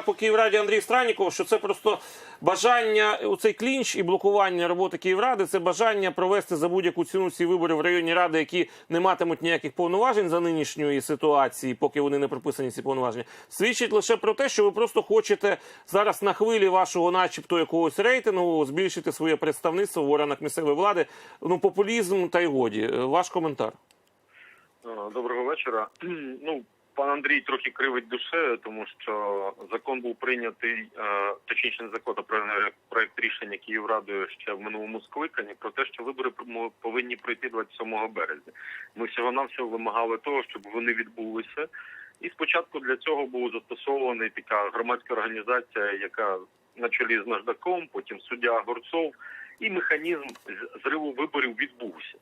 по Київраді Андрій Страніков, що це просто бажання у цей клінч і блокування роботи Київради. Це бажання провести за будь-яку ціну ці вибори в районній ради, які не матимуть ніяких повноважень за нинішньої ситуації, поки вони не прописані ці повноваження. Свідчить лише про те, що ви просто хочете зараз на хвилі вашого, начебто, якогось рейтингу збільшити своє представництво в органах місцевої влади. Ну популізм та й годі. Ваш коментар. Доброго вечора. Ну, пан Андрій трохи кривить душею, тому що закон був прийнятий, е, точніше не закон, а проект рішення Київрадою ще в минулому скликанні про те, що вибори повинні пройти 27 березня. Ми всього навсього вимагали того, щоб вони відбулися. І спочатку для цього була застосована така громадська організація, яка на чолі з наждаком, потім суддя Горцов, і механізм зриву виборів відбувся.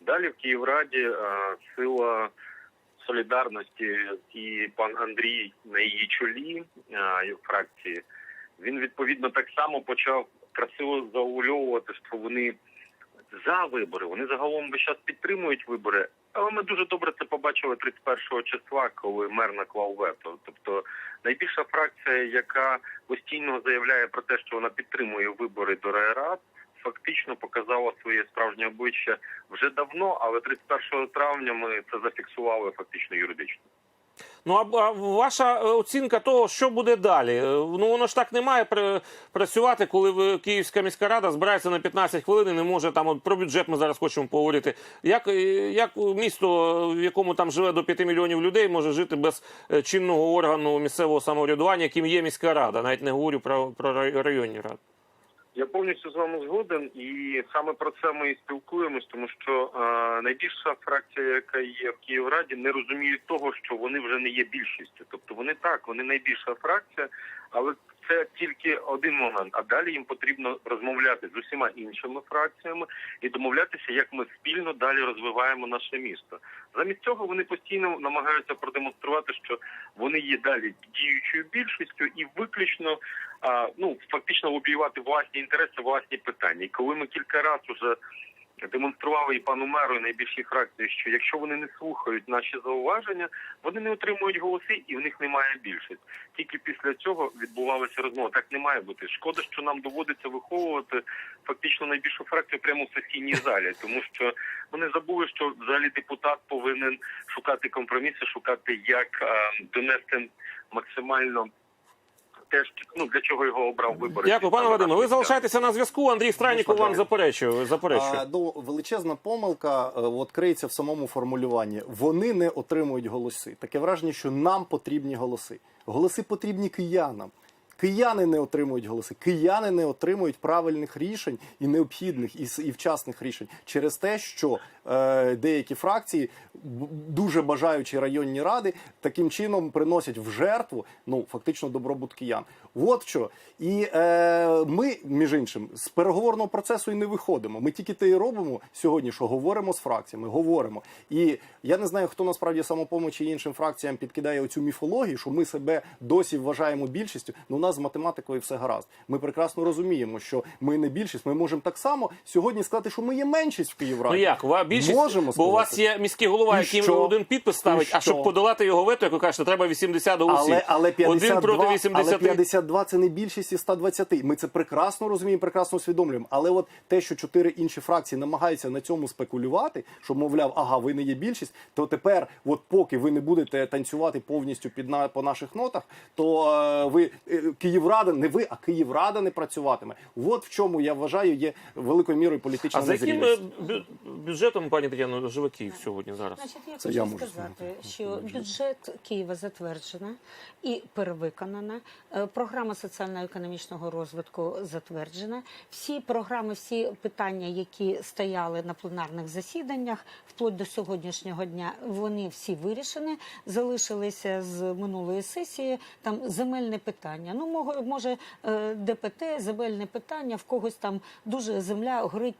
Далі в Київраді е, сила солідарності і пан Андрій на її чолі е, фракції. Він відповідно так само почав красиво заулювати, що вони за вибори. Вони загалом весь час підтримують вибори. Але ми дуже добре це побачили 31 числа, коли мер наклав вето. Тобто найбільша фракція, яка постійно заявляє про те, що вона підтримує вибори до райрад, фактично показала своє справжнє обличчя вже давно, але 31 травня ми це зафіксували фактично юридично. Ну а, ваша е, оцінка того, що буде далі? Е, Ну воно ж так не має працювати, коли Київська міська рада збирається на 15 хвилин і не може там от, про бюджет. Ми зараз хочемо поговорити. Як, е, як місто, в якому там живе до 5 мільйонів людей, може жити без чинного органу місцевого самоврядування, яким є міська рада? Навіть не говорю про, про рай- районні ради. Я повністю з вами згоден, і саме про це ми і спілкуємось, тому що е, найбільша фракція, яка є в Київраді, не розуміє того, що вони вже не є більшістю. Тобто вони так, вони найбільша фракція, але це тільки один момент. А далі їм потрібно розмовляти з усіма іншими фракціями і домовлятися, як ми спільно далі розвиваємо наше місто. Замість цього вони постійно намагаються продемонструвати, що вони є далі діючою більшістю і виключно а, ну фактично лобіювати власні інтереси, власні питання. І коли ми кілька разів уже демонстрували і пану меру, і найбільшій фракції, що якщо вони не слухають наші зауваження, вони не отримують голоси і в них немає більшості. Тільки після цього відбувалася розмова. Так не має бути. Шкода, що нам доводиться виховувати фактично найбільшу фракцію прямо в сесійній залі, тому що вони забули, що взагалі депутат повинен шукати компроміси, шукати як е, донести максимально. Теж ну для чого його обрав вибори. Дякую, пане Вадиме. Ви залишаєтеся на зв'язку. Андрій Страніков вам заперечує. заперечує. А, ну, величезна помилка е, от криється в самому формулюванні. Вони не отримують голоси. Таке враження, що нам потрібні голоси. Голоси потрібні киянам. Кияни не отримують голоси. Кияни не отримують правильних рішень і необхідних і, і вчасних рішень через те, що е, деякі фракції, дуже бажаючи районні ради, таким чином приносять в жертву ну фактично добробут киян. От що. І е, ми, між іншим, з переговорного процесу і не виходимо. Ми тільки те і робимо сьогодні, що говоримо з фракціями, говоримо. І я не знаю, хто насправді самопомочі іншим фракціям підкидає оцю міфологію, що ми себе досі вважаємо більшістю. Ну, нас з математикою все гаразд. Ми прекрасно розуміємо, що ми не більшість. Ми можемо так само сьогодні сказати, що ми є меншість в Київраді. Ну як, ва- більшість, Можемо бо у вас є міський голова, який що? один підпис ставить, а щоб подолати його вето, як ви кажете, треба 80 голосів. Але, але, 52, Один проти 80. але 52 це не більшість із 120. Ми це прекрасно розуміємо, прекрасно усвідомлюємо. Але от те, що чотири інші фракції намагаються на цьому спекулювати, що мовляв, ага, ви не є більшість, то тепер, от поки ви не будете танцювати повністю під на по наших нотах, то е, ви е, Київрада, не ви, а Київрада не працюватиме. От в чому я вважаю є великою мірою політична А за яким незрілість. е, бюджетом, пані Тетяно, живе Київ сьогодні зараз? Значить, я Це хочу я можу сказати, що бюджет Києва затверджена і перевиконана. Е, Програма соціально-економічного розвитку затверджена. Всі програми, всі питання, які стояли на пленарних засіданнях, вплоть до сьогоднішнього дня, вони всі вирішені. Залишилися з минулої сесії там земельне питання. Ну, мого- може, е, ДПТ, земельне питання, в когось там дуже земля горить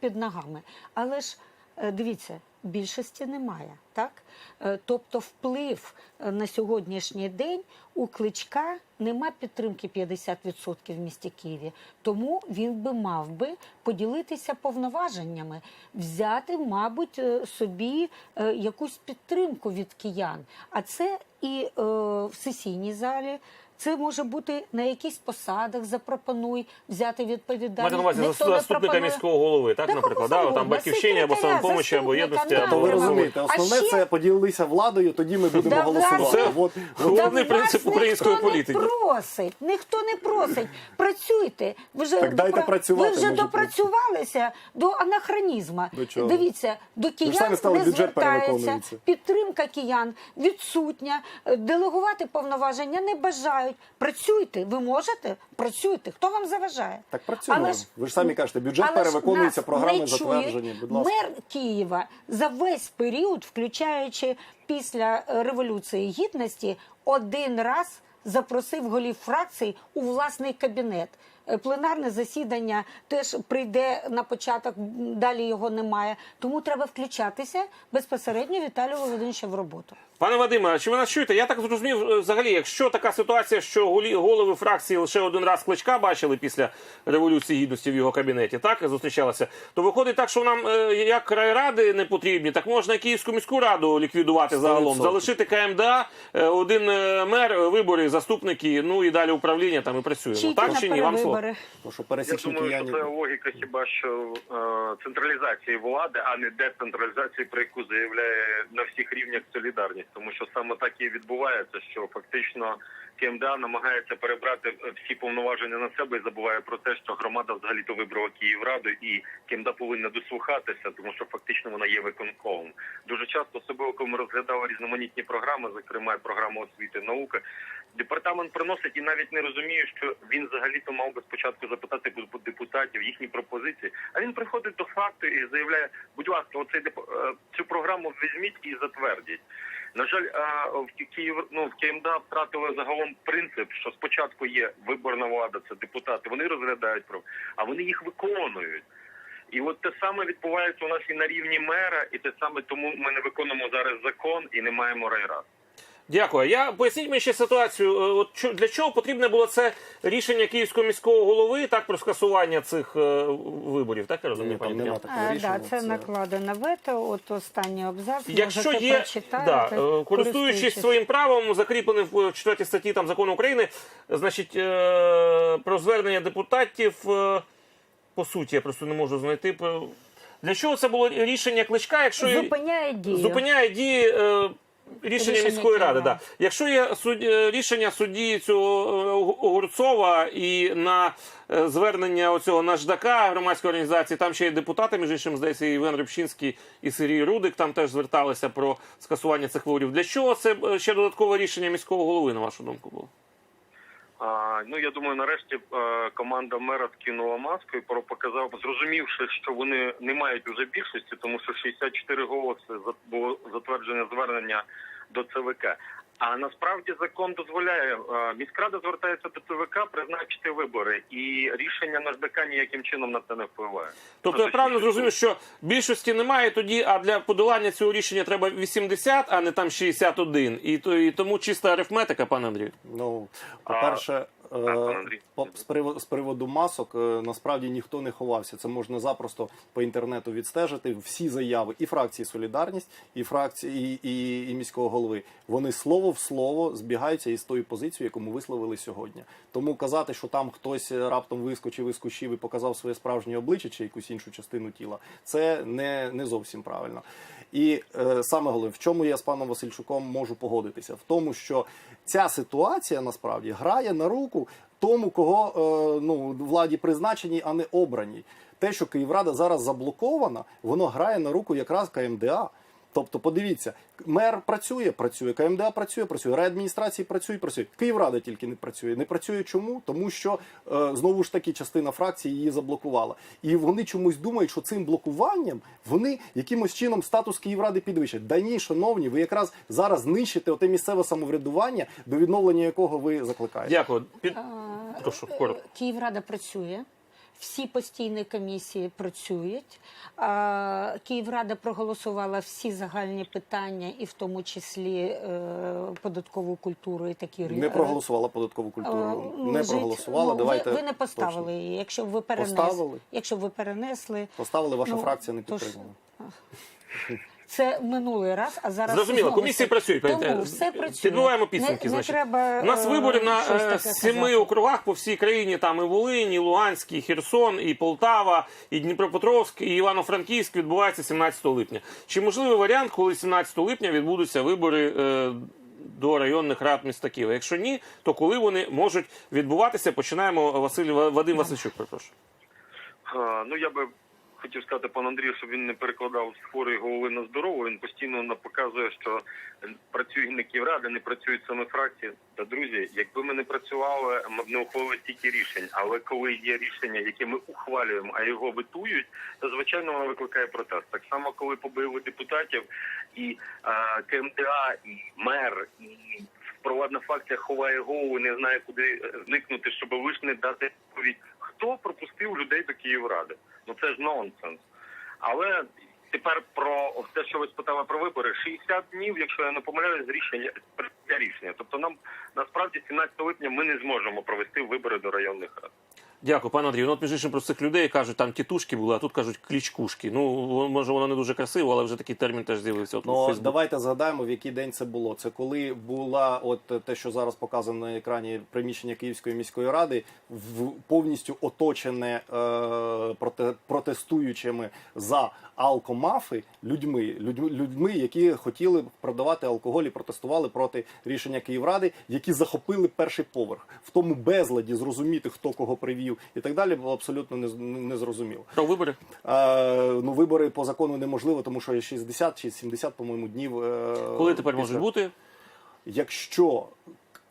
під ногами. Але ж Е, Дивіться, більшості немає, так? Е, Тобто вплив е, на сьогоднішній день у кличка нема підтримки 50% в місті Києві. Тому він би мав би поділитися повноваженнями, взяти, мабуть, е, собі е, якусь підтримку від киян. А це і е, в сесійній залі. Це може бути на якихось посадах. Запропонуй взяти відповідальність. Маєте на увазі Ніхто заступника міського голови, так, Та наприклад, да, там батьківщині або самопомочі, або єдності, да, або То ви розумієте, А основне ще- це поділилися владою, тоді ми будемо Да, голосувати. Це- от. Головний Та принцип української ніхто політики. Не просить, ніхто не просить. Працюйте. Ви вже, Так дайте допра- працювати, ви вже допрацювалися до анахронізму. До чого? Дивіться, до киян не звертається, підтримка киян відсутня, делегувати повноваження не бажають. Працюйте, ви можете? Працюйте. Хто вам заважає? Так працюємо. Але ж- Ви ж самі кажете, бюджет але перевиконується, програми затверджені. Будь ласка. Мер Києва за весь період, включаючи після революції гідності, один раз запросив голів фракцій у власний кабінет. Е, Пленарне засідання теж прийде на початок, далі його немає. Тому треба включатися безпосередньо Віталію Володимировича в роботу. Пане Вадиме, а чи ви нас чуєте? Я так зрозумів, е, взагалі, якщо така ситуація, що голі- голови фракції лише один раз кличка бачили після революції гідності в його кабінеті, так зустрічалися, то виходить так, що нам е, як райради не потрібні, так можна Київську міську раду ліквідувати загалом, 100%. залишити КМДА, е, один мер, вибори, заступники, ну і далі управління там і працюємо. Чи так чи ні? Вам слово. перевибори? Тому що Я думаю, що це логіка хіба що централізації влади, а не децентралізації, про яку заявляє на всіх рівнях солідарність, тому що саме так і відбувається, що фактично КМДА намагається перебрати е, всі повноваження на себе і забуває про те, що громада взагалі то вибрала Київраду, і КМДА повинна дослухатися, тому що фактично вона є виконкомом. Дуже часто, особливо коли ми розглядали різноманітні програми, зокрема програму освіти і науки, департамент приносить і навіть не розуміє, що він взагалі-то мав би спочатку запитати депутатів їхні пропозиції. А він приходить до факту і заявляє: будь ласка, оцей е, цю програму візьміть і затвердіть. На жаль, в Ки- Київ ну в КМДА втратили загалом принцип, що спочатку є виборна влада, це депутати. Вони розглядають про, а вони їх виконують. І от те саме відбувається у нас і на рівні мера, і те саме тому ми не виконуємо зараз закон і не маємо райрад. Дякую. Я поясніть мені ще ситуацію. е, От для чого потрібне було це рішення Київського міського голови так про скасування цих е, виборів? Так я розумію, Ні, там пані нема Тетяно? такого Е, рішення. Да, це накладено вето. От останній абзац. Якщо можете є прочитати, да, е, користуючись своїм правом, закріпленим в 4 статті там закону України, значить е, про звернення депутатів, е, по суті, я просто не можу знайти. По- Для чого це було рішення кличка, якщо і- зупиняє дію. зупиняє дії е, рішення Рішення міської ради. Да. Якщо є суд, е, рішення судді цього е, Огурцова і на е, звернення оцього наждака громадської організації, там ще є депутати, між іншим, здається, і Іван Рибчинський і Сергій Рудик там теж зверталися про скасування цих виборів. Для чого це ще додаткове рішення міського голови, на вашу думку, було? А, ну я думаю, нарешті е, команда мера скинула маску і про- показав, зрозумівши, що вони не мають уже більшості, тому що 64 голоси за затверджене звернення до ЦВК. А насправді закон дозволяє е, міськрада звертається до ЦВК призначити вибори, і рішення НАЖДК ніяким чином на це не впливає. Тобто Ну, я правильно зрозумів, що більшості немає тоді, а для подолання цього рішення треба 80, а не там 61. І, то, і тому чиста арифметика, пане Андрію. Ну, по- з приводу, з приводу масок е, насправді ніхто не ховався. Це можна запросто по інтернету відстежити. Всі заяви і фракції Солідарність, і фракції, і, і, і міського голови. Вони слово в слово збігаються із тою позицією, яку ми висловили сьогодні. Тому казати, що там хтось раптом вискочив із кущів і показав своє справжнє обличчя чи якусь іншу частину тіла, це не, не зовсім правильно. І е, саме головне, в чому я з паном Васильчуком можу погодитися? В тому, що ця ситуація насправді грає на руку тому, кого е, ну, владі призначені, а не обрані. Те, що Київрада зараз заблокована, воно грає на руку якраз КМДА. Тобто, подивіться, мер працює, працює, КМДА працює, працює, райадміністрації працює, працює. Київрада тільки не працює. Не працює чому? Тому що е, знову ж таки частина фракції її заблокувала. І вони чомусь думають, що цим блокуванням вони якимось чином статус Київради підвищать. Да ні, шановні, ви якраз зараз знищите оте місцеве самоврядування, до відновлення якого ви закликаєте. Дякую. Під... Прошу, коротко. Київрада працює. Всі постійні комісії працюють. Київрада проголосувала всі загальні питання, і в тому числі е, податкову культуру і такі Не проголосувала податкову культуру. Не проголосувала. Ну, Давайте ви, ви не поставили точно. її. Якщо б ви перенесли, Поставили. якщо б ви перенесли, Поставили, ваша Ну, фракція не підтримала. ж- підтримала. Це минулий раз, а зараз Зрозуміло, знову комісії працюють. Тому Е, все працює. Підбиваємо підсумки. Не, не треба, У нас е, вибори на е, семи округах по всій країні. Там і Волинь, і Луганськ, і Херсон, і Полтава, і Дніпропетровськ, і Івано-Франківськ відбувається 17 липня. Чи можливий варіант, коли 17 липня відбудуться вибори? е, До районних рад міста Києва. Якщо ні, то коли вони можуть відбуватися? Починаємо Василь Вадим Васильчук. Перепрошую. Ну я би хотів сказати пану Андрію, щоб він не перекладав з хворої голови на здорову. Він постійно показує, що працює не Київрада, не працюють саме фракції. Та друзі, якби ми не працювали, ми б не ухвалили стільки рішень. Але коли є рішення, які ми ухвалюємо, а його витують, то звичайно воно викликає протест. Так само, коли побили депутатів і а, КМДА, і мер, і провладна факція ховає голову, не знає, куди е, зникнути, щоб лише не дати відповідь. Хто пропустив людей до Київради? Ну це ж нонсенс. Але тепер про те, що ви спитали про вибори, 60 днів, якщо я не помиляюсь, рішення рішення. Тобто нам насправді 17 липня ми не зможемо провести вибори до районних рад. Дякую, пане Андрію. Ну, от між іншим про цих людей кажуть, там тітушки були, а тут кажуть клічкушки. Ну, може, воно не дуже красиво, але вже такий термін теж з'явився. Ну, давайте згадаємо, в який день це було. Це коли була от те, що зараз показано на екрані приміщення Київської міської ради, в повністю оточене е, проте, протестуючими за алкомафи людьми, людьми, людьми, які хотіли продавати алкоголь і протестували проти рішення Київради, які захопили перший поверх. В тому безладі зрозуміти, хто кого привів і так далі, було абсолютно не, не. Про вибори? Е, ну, вибори по закону неможливо, тому що є 60 чи 70, по-моєму, днів. е, Коли тепер можуть бути? Якщо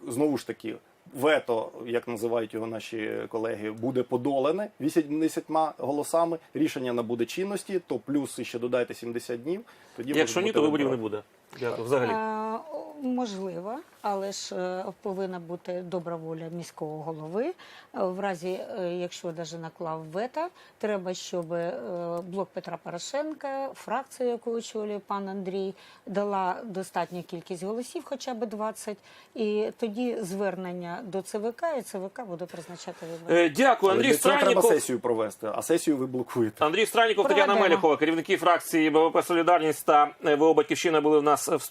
знову ж таки вето, як називають його наші колеги, буде подолене 80 голосами, рішення набуде чинності, то плюс ще додайте 70 днів. Тоді Якщо ні, то виборів не буде. Дякую. Взагалі. Можливо, але ж е, повинна бути добра воля міського голови. Е, В разі, е, якщо даже наклав вето, треба, щоб е, блок Петра Порошенка, фракція, яку очолює пан Андрій, дала достатню кількість голосів, хоча б 20, і тоді звернення до ЦВК, і ЦВК буде призначати вибори. Е, Дякую, Андрій для цього треба Странніков. сесію провести, а сесію ви блокуєте. Андрій Странніков, Тетяна Проведемо. Меліхова, керівники фракції БВП Солідарність та ВО Батьківщина були в нас в студії.